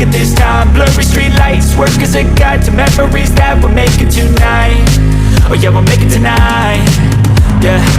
it this time. Blurry street lights, work as a guide to memories that we're making tonight. Oh yeah, we'll make it tonight. Yeah.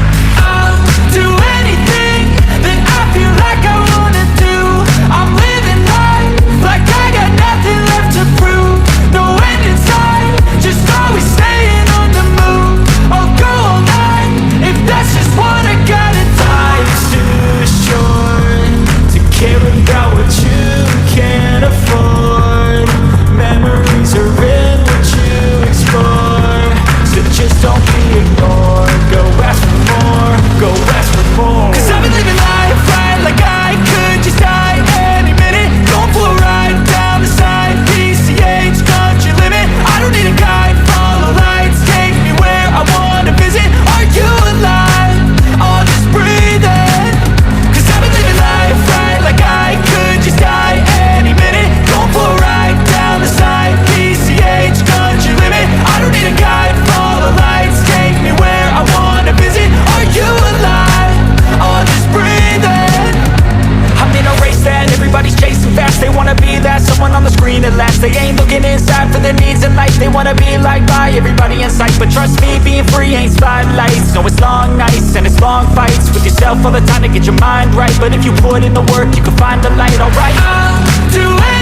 No, it's long nights and it's long fights with yourself all the time to get your mind right. But if you put in the work, you can find the light. Alright, I'll do anything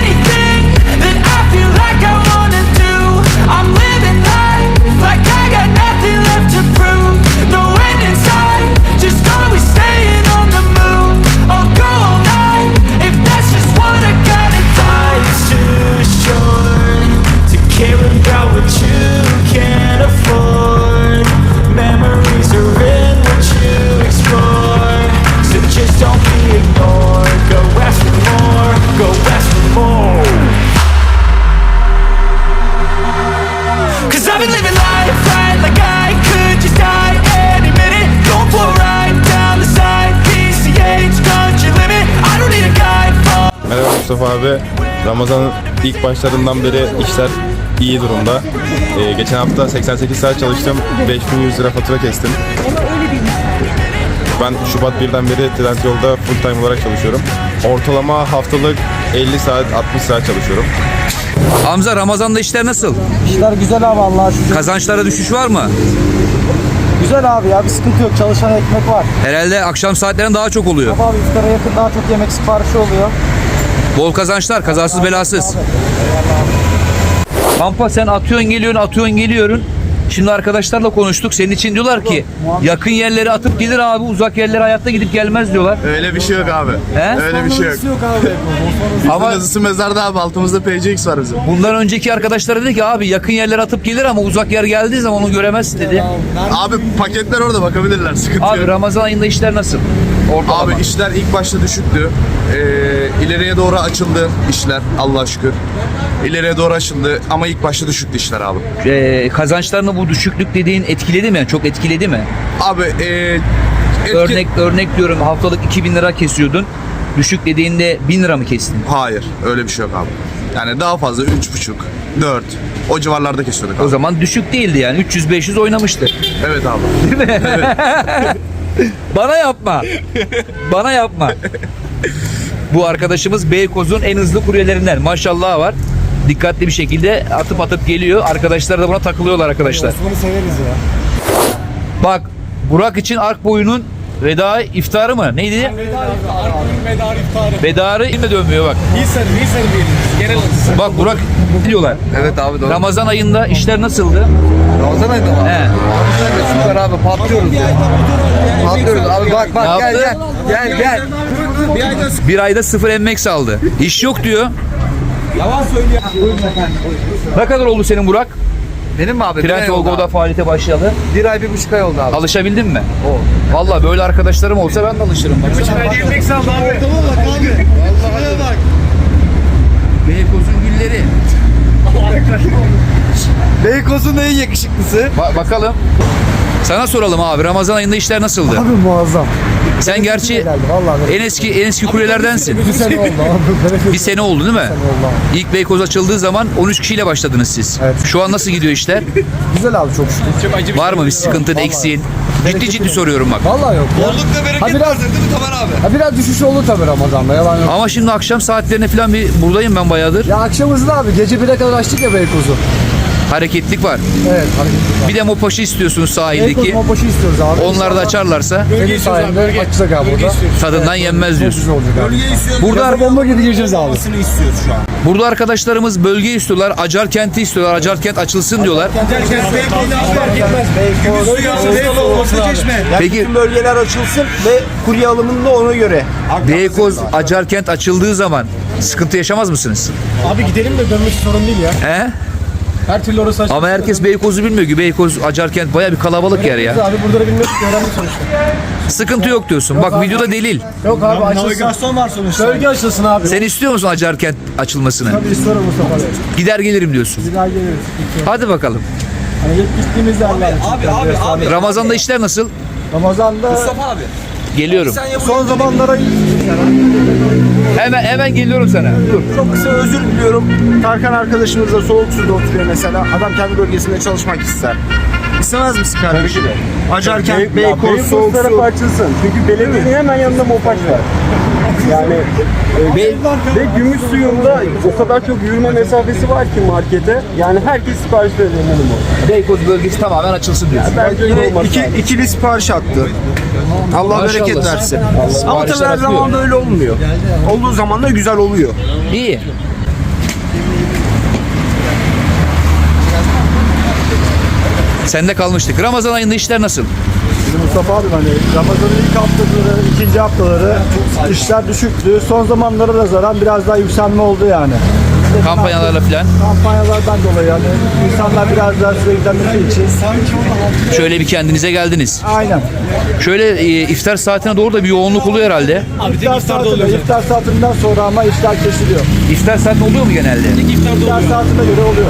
Mustafa abi. Ramazan'ın ilk başlarından beri işler iyi durumda. Ee, geçen hafta 88 saat çalıştım. 5100 lira fatura kestim. Ben Şubat 1'den beri Trend Yolda full time olarak çalışıyorum. Ortalama haftalık 50 saat 60 saat çalışıyorum. Hamza Ramazan'da işler nasıl? İşler güzel abi Allah'a şükür. Kazançlara düşüş var mı? Güzel abi ya bir sıkıntı yok. Çalışan ekmek var. Herhalde akşam saatlerinde daha çok oluyor. Abi iftara yakın daha çok yemek siparişi oluyor. Bol kazançlar, kazasız belasız. Pampa sen atıyorsun geliyorsun, atıyorsun geliyorsun. Şimdi arkadaşlarla konuştuk. Senin için diyorlar ki yakın yerlere atıp gelir abi, uzak yerlere hayatta gidip gelmez diyorlar. Öyle bir şey yok abi. He? Öyle bir şey yok. yok abi. Bizde Ama- yazısı mezarda abi altımızda PCX var bizim. Bundan önceki arkadaşlara dedi ki abi yakın yerlere atıp gelir ama uzak yer geldiği zaman onu göremezsin dedi. Abi paketler orada bakabilirler sıkıntı Abi yok. Ramazan ayında işler nasıl? Ortalama. Abi işler ilk başta düşüktü. Ee, ileriye doğru açıldı işler Allah'a şükür. İleriye doğru açıldı ama ilk başta düşüktü işler abi. Ee, kazançlarını bu düşüklük dediğin etkiledi mi? Çok etkiledi mi? Abi ee, etki- Örnek örnek diyorum haftalık 2000 lira kesiyordun. Düşük dediğinde 1000 lira mı kestin? Hayır öyle bir şey yok abi. Yani daha fazla 3,5, 4 o civarlarda kesiyorduk O abi. zaman düşük değildi yani 300-500 oynamıştı. Evet abi. Değil mi? Bana yapma. Bana yapma. Bu arkadaşımız Beykoz'un en hızlı kuryelerinden. Maşallah var. Dikkatli bir şekilde atıp atıp geliyor. Arkadaşlar da buna takılıyorlar arkadaşlar. Bunu severiz ya. Bak Burak için Ark boyunun veda iftarı mı? Neydi? Medar iftarı. Vedarı mi dönmüyor bak. Nisan, Nisan diyelim. Genel adı. Bak Burak diyorlar. Evet abi doğru. Ramazan ayında işler nasıldı? Ramazan ayında mı? He. Süper abi patlıyoruz ya. Patlıyoruz abi bak Ne bak gel yaptı? gel. Gel gel. Bir ayda Bir ayda sıfır emmek aldı. İş yok diyor. yalan söylüyor. Ne kadar oldu senin Burak? Benim mi abi? Bir Trend ay oldu Olgo'da abi. faaliyete başlayalı. Bir ay bir buçuk ay oldu abi. Alışabildin mi? O. Vallahi böyle arkadaşlarım olsa ben de alışırım. Yemek sal abi. Ortama bak abi. Vallahi bak. Beykoz'un gülleri. Beykoz'un en yakışıklısı. Ba- bakalım. Sana soralım abi Ramazan ayında işler nasıldı? Abi muazzam. Sen gerçi Geldi vallahi. en eski en eski kuryelerdensin. Bir sene oldu abi. Bir sene oldu değil mi? oldu. İlk Beykoz açıldığı zaman 13 kişiyle başladınız siz. Evet. Şu an nasıl gidiyor işler? Güzel abi çok şükür. Var mı bir sıkıntın, eksiğin? Ciddi ciddi soruyorum bak. Vallahi yok. Bollukla bereket Ha, biraz- vardır değil mi Tamer abi? Ha, biraz düşüş oldu tabii Ramazan'da yalan yok. Ama şimdi akşam saatlerine falan bir buradayım ben bayağıdır. Ya akşam hızlı abi. Gece 1'e kadar açtık ya Beykoz'u. Hareketlik var. Evet hareketli. Bir de Mopaş'ı istiyorsunuz sahildeki. Mopaş'ı istiyoruz abi. Onlar da açarlarsa Senin sayende açacak abi burada. tadından yenmez Çok diyorsun. güzel olacak abi. Burada bomba gibi gireceğiz abi. burada arkadaşlarımız bölge istiyorlar. Acar kenti istiyorlar. Acar kent açılsın diyorlar. Peki Bütün bölgeler açılsın ve kurye alımında ona göre. Beykoz Acar kent açıldığı zaman sıkıntı yaşamaz mısınız? Abi gidelim de dönmesi sorun değil ya. He? Her türlü orası açık. Ama herkes Beykoz'u bilmiyor ki. Beykoz Acar kent baya bir kalabalık yer ya. Abi burada da bilmiyoruz ki öğrendik sonuçta. Sıkıntı yok diyorsun. Bak videoda delil. Yok abi açılsın. var sonuçta. Bölge açılsın abi. Sen istiyor musun Acar kent açılmasını? Tabii istiyorum Mustafa Bey. Gider gelirim diyorsun. Bir daha geliriz. Hadi bakalım. Hani ilk gittiğimiz yerler. Abi abi abi. Ramazan'da işler nasıl? Ramazan'da Geliyorum. son zamanlara Hemen hemen geliyorum sana. Dur. Çok kısa özür diliyorum. Tarkan arkadaşımız da soğuk suda oturuyor mesela. Adam kendi bölgesinde çalışmak ister. İstemez misin kardeşim? Acarkent, Beykoz, soğuk su. açılsın. Çünkü belediyenin hemen yanında Mopaş var. Yani e, ve, ve gümüş suyunda o kadar çok yürüme mesafesi var ki markete. Yani herkes sipariş veriyor minimum. Beykoz bölgesi tamamen açılsın diyorsun. Bence yine iki, ikili sipariş attı. Allah Maşallah. bereket versin. Ama tabii her zaman da öyle olmuyor. Olduğu zaman da güzel oluyor. İyi. Sende kalmıştık. Ramazan ayında işler nasıl? Bizim Mustafa abi hani Ramazan'ın ilk haftaları, ikinci haftaları işler düşüktü. Son zamanlara da zaran biraz daha yükselme oldu yani. Kampanyalarla falan. Kampanyalardan dolayı yani insanlar biraz daha süreklenmesi için. Şöyle bir kendinize geldiniz. Aynen. Şöyle e, iftar saatine doğru da bir yoğunluk oluyor herhalde. İftar, saatinde, iftar saatinden sonra ama işler kesiliyor. İftar saatinde oluyor mu genelde? İftar saatine göre oluyor.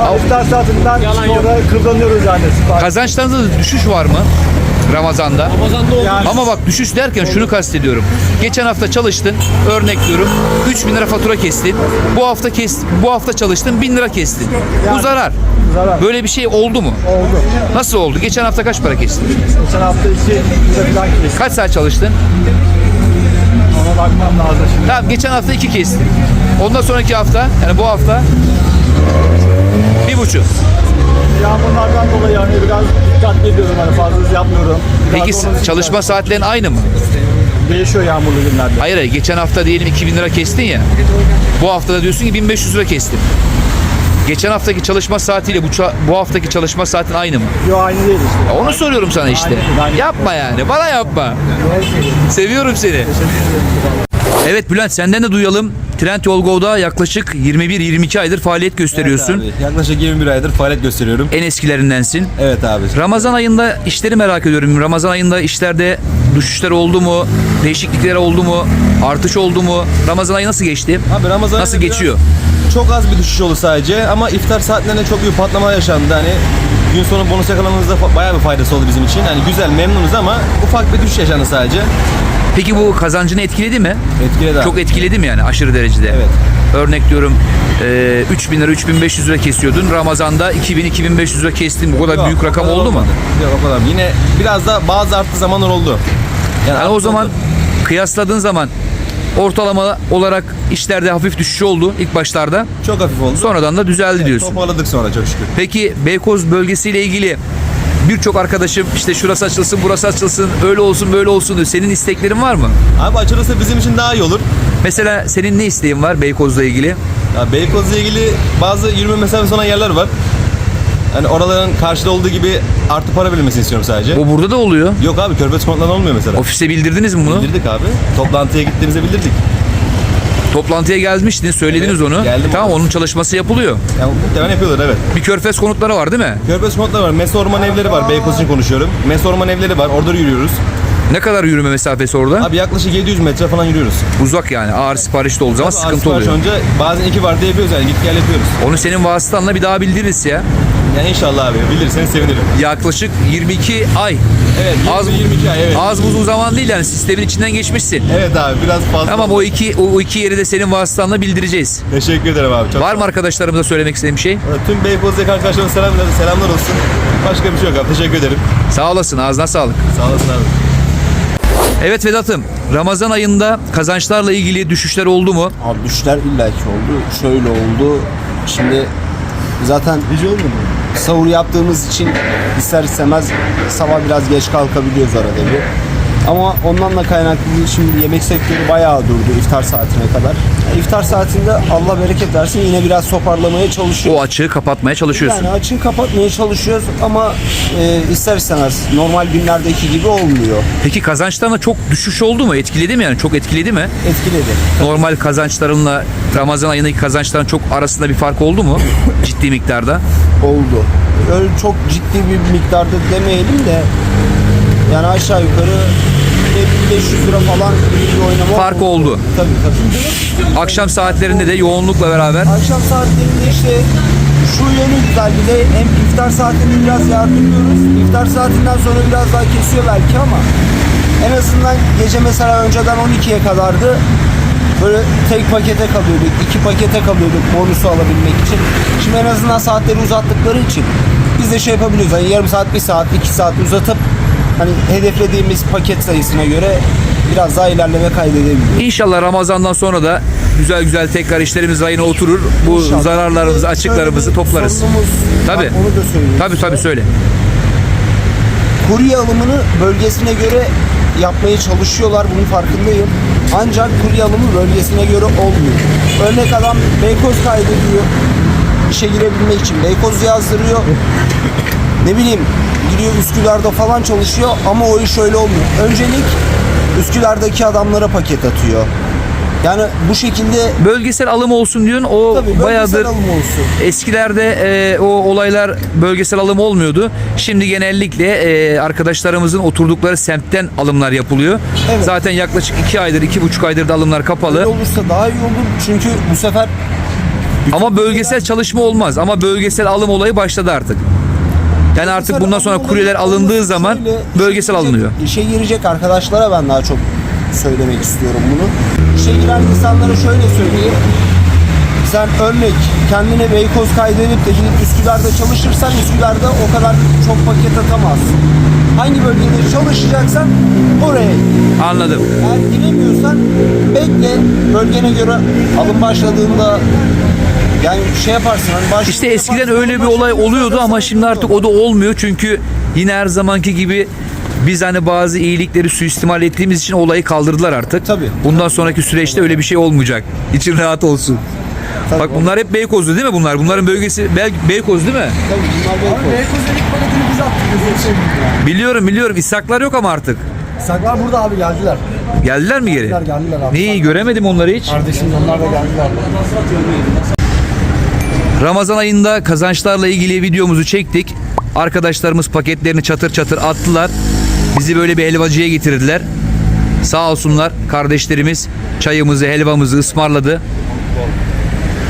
Ama iftar saatinden sonra kazanıyoruz yani sipariş. Kazançlarınızda da düşüş var mı? Ramazan'da. Yani Ama bak düşüş derken şunu kastediyorum. Geçen hafta çalıştın, örnek diyorum. 3000 lira fatura kestin. Bu hafta kes, bu hafta çalıştın 1000 lira kestin. Bu zarar. zarar Böyle bir şey oldu mu? oldu. Nasıl oldu? Geçen hafta kaç para kestin? Geçen hafta iki lira falan kestim. Kaç saat çalıştın? Ona bakmam lazım şimdi. Tamam geçen hafta iki kestin. Ondan sonraki hafta yani bu hafta bir buçuk. Yağmurlardan dolayı yani biraz dikkatli ediyorum hani fazla yapmıyorum. Biraz Peki onun için çalışma saatlerin aynı mı? değişiyor yağmurlu günlerde. Hayır hayır geçen hafta diyelim 2000 lira kestin ya. Bu hafta da diyorsun ki 1500 lira kestin. Geçen haftaki çalışma saatiyle bu, ça- bu haftaki çalışma saatin aynı mı? Yok aynı değil işte. Ya onu soruyorum sana işte. Aynen, aynen. Yapma yani. Bana yapma. Seviyorum seni. Evet Bülent senden de duyalım. Trendyol Go'da yaklaşık 21-22 aydır faaliyet gösteriyorsun. Abi, yaklaşık 21 aydır faaliyet gösteriyorum. En eskilerindensin. Evet abi. Ramazan ayında işleri merak ediyorum. Ramazan ayında işlerde düşüşler oldu mu? Değişiklikler oldu mu? Artış oldu mu? Ramazan ayı nasıl geçti? Abi Ramazan Nasıl geçiyor? Çok az bir düşüş oldu sadece ama iftar saatlerinde çok büyük patlama yaşandı. Hani gün sonu bonus yakalamamızda bayağı bir faydası oldu bizim için. Hani güzel memnunuz ama ufak bir düşüş yaşandı sadece. Peki bu kazancını etkiledi mi? Etkiledi abi. Çok etkiledi mi yani aşırı derecede? Evet. Örnek diyorum e, 3000 lira 3500 lira kesiyordun. Ramazan'da 2000 2500 lira kestin. Bu kadar Yok, büyük rakam kadar oldu mu? olmadı. Yok o kadar. Yine biraz da bazı arttı zamanlar oldu. Yani o arttı zaman kıyasladığın zaman ortalama olarak işlerde hafif düşüş oldu ilk başlarda. çok hafif oldu. Sonradan da düzeldi diyorsun. Toparladık sonra çok şükür. Peki Beykoz bölgesiyle ilgili birçok arkadaşım işte şurası açılsın, burası açılsın, öyle olsun, böyle olsun diyor. Senin isteklerin var mı? Abi açılırsa bizim için daha iyi olur. Mesela senin ne isteğin var Beykoz'la ilgili? Ya Beykoz'la ilgili bazı yürüme mesafesi olan yerler var. Hani oraların karşıda olduğu gibi artı para verilmesini istiyorum sadece. Bu burada da oluyor. Yok abi Körfez konutlarından olmuyor mesela. Ofise bildirdiniz mi bunu? Bildirdik abi. Toplantıya gittiğimizde bildirdik. Toplantıya gelmiştiniz, söylediniz Evet, onu. geldim tamam abi. onun çalışması yapılıyor. Yani muhtemelen yapıyorlar evet. Bir körfez konutları var değil mi? Körfez konutları var. Mes Orman evleri var. Beykoz için konuşuyorum. Mes Orman evleri var. Orada yürüyoruz. Ne kadar yürüme mesafesi orada? Abi yaklaşık 700 metre falan yürüyoruz. Uzak yani. Ağır sipariş de olduğu zaman Tabii sıkıntı sipariş oluyor. Önce bazen iki vardı yapıyoruz yani git gel yapıyoruz. Onu senin vasıtanla bir daha bildiririz ya. Yani inşallah abi bilirseniz sevinirim. Yaklaşık 22 ay. Evet 20, Az- 22 ay evet. Az buzun zaman değil yani sistemin içinden geçmişsin. Evet abi biraz fazla. Tamam o iki o iki yeri de senin vasıtanla bildireceğiz. Teşekkür ederim abi. Çok Var mı arkadaşlarımıza söylemek istediğim bir şey? Tüm Beykoz'daki arkadaşlarıma selamlar, selamlar olsun. Başka bir şey yok abi. Teşekkür ederim. Sağ olasın. Ağzına sağlık. Sağ olasın abi. Evet Vedat'ım. Ramazan ayında kazançlarla ilgili düşüşler oldu mu? Abi düşler illaki oldu. Şöyle oldu. Şimdi zaten sahur yaptığımız için ister istemez sabah biraz geç kalkabiliyoruz arada bir. Ama ondan da kaynaklı şimdi yemek sektörü bayağı durdu iftar saatine kadar. E, İftar saatinde Allah bereket versin yine biraz toparlamaya çalışıyoruz. O açığı kapatmaya çalışıyorsun. Yani açığı kapatmaya çalışıyoruz ama e, ister istemez normal günlerdeki gibi olmuyor. Peki kazançlarına çok düşüş oldu mu? Etkiledi mi yani? Çok etkiledi mi? Etkiledi. Normal kazançlarınla Ramazan ayındaki kazançların çok arasında bir fark oldu mu? Ciddi miktarda. oldu. Öyle çok ciddi bir miktarda demeyelim de yani aşağı yukarı 1500 lira falan bir oynama Fark oldu. Tabii tabii. Akşam saatlerinde de yoğunlukla beraber Akşam saatlerinde işte şu yönü güzel bir de hem iftar saatini biraz yardımlıyoruz. İftar saatinden sonra biraz daha kesiyor belki ama en azından gece mesela önceden 12'ye kadardı. Böyle tek pakete kalıyorduk, iki pakete kalıyorduk bonusu alabilmek için. Şimdi en azından saatleri uzattıkları için biz de şey yapabiliyoruz. Hani yarım saat, bir saat, iki saat uzatıp hani hedeflediğimiz paket sayısına göre biraz daha ilerleme kaydedebiliyoruz. İnşallah Ramazan'dan sonra da güzel güzel tekrar işlerimiz rayına oturur. Bu İnşallah. zararlarımızı, açıklarımızı toplarız. Tabii. Onu da söyleyeyim. Tabii tabii size. söyle. kurye alımını bölgesine göre yapmaya çalışıyorlar bunun farkındayım. Ancak kurye alımı bölgesine göre olmuyor. Örnek adam Beykoz kaydediyor. işe girebilmek için Beykoz yazdırıyor. ne bileyim gidiyor Üsküdar'da falan çalışıyor ama o iş öyle olmuyor. Öncelik Üsküdar'daki adamlara paket atıyor. Yani bu şekilde Bölgesel alım olsun diyorsun. O tabii bayağıdır alım olsun. Eskilerde e, o olaylar bölgesel alım olmuyordu. Şimdi genellikle e, arkadaşlarımızın oturdukları semtten alımlar yapılıyor. Evet. Zaten yaklaşık iki aydır, iki buçuk aydır da alımlar kapalı. Öyle olursa daha iyi olur. Çünkü bu sefer Ama bölgesel çalışma olmaz. Ama bölgesel alım olayı başladı artık. Yani artık bundan sonra kuryeler alındığı zaman bölgesel alınıyor. İşe girecek arkadaşlara ben daha çok söylemek istiyorum bunu. İşe giren insanlara şöyle söyleyeyim. Sen örnek kendine Beykoz kaydedip de gidip Üsküdar'da çalışırsan Üsküdar'da o kadar çok paket atamazsın. Hangi bölgede çalışacaksan oraya git. Anladım. Eğer giremiyorsan bekle bölgene göre alım başladığında yani şey yaparsın hani baş, İşte eskiden öyle bir olay oluyordu ama şimdi artık o da olmuyor. Çünkü yine her zamanki gibi biz hani bazı iyilikleri suistimal ettiğimiz için olayı kaldırdılar artık. Tabii. Bundan sonraki süreçte öyle bir şey olmayacak. İçin rahat olsun. Tabii. Bak bunlar hep Beykoz'du değil mi bunlar? Bunların bölgesi Bey- Beykoz değil mi? Tabii bunlar Beykoz. Biliyorum biliyorum. İshaklar yok ama artık. Saklar burada abi geldiler. Geldiler mi geri? Geldiler geldiler abi. Neyi göremedim onları hiç. Kardeşim onlar da geldiler. Ramazan ayında kazançlarla ilgili videomuzu çektik. Arkadaşlarımız paketlerini çatır çatır attılar. Bizi böyle bir helvacıya getirdiler. Sağ olsunlar kardeşlerimiz çayımızı, helvamızı ısmarladı.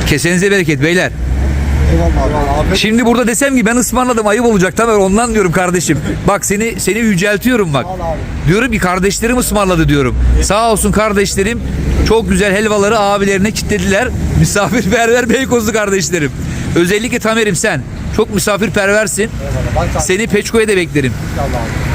Kesenize bereket beyler. Şimdi burada desem ki ben ısmarladım ayıp olacak tabii ondan diyorum kardeşim. Bak seni seni yüceltiyorum bak. Diyorum ki kardeşlerim ısmarladı diyorum. Sağ olsun kardeşlerim çok güzel helvaları abilerine kitlediler. Misafirperver Beykozlu kardeşlerim. Özellikle Tamer'im sen. Çok misafirperversin. Seni Peçko'ya da beklerim. Eyvallah abi.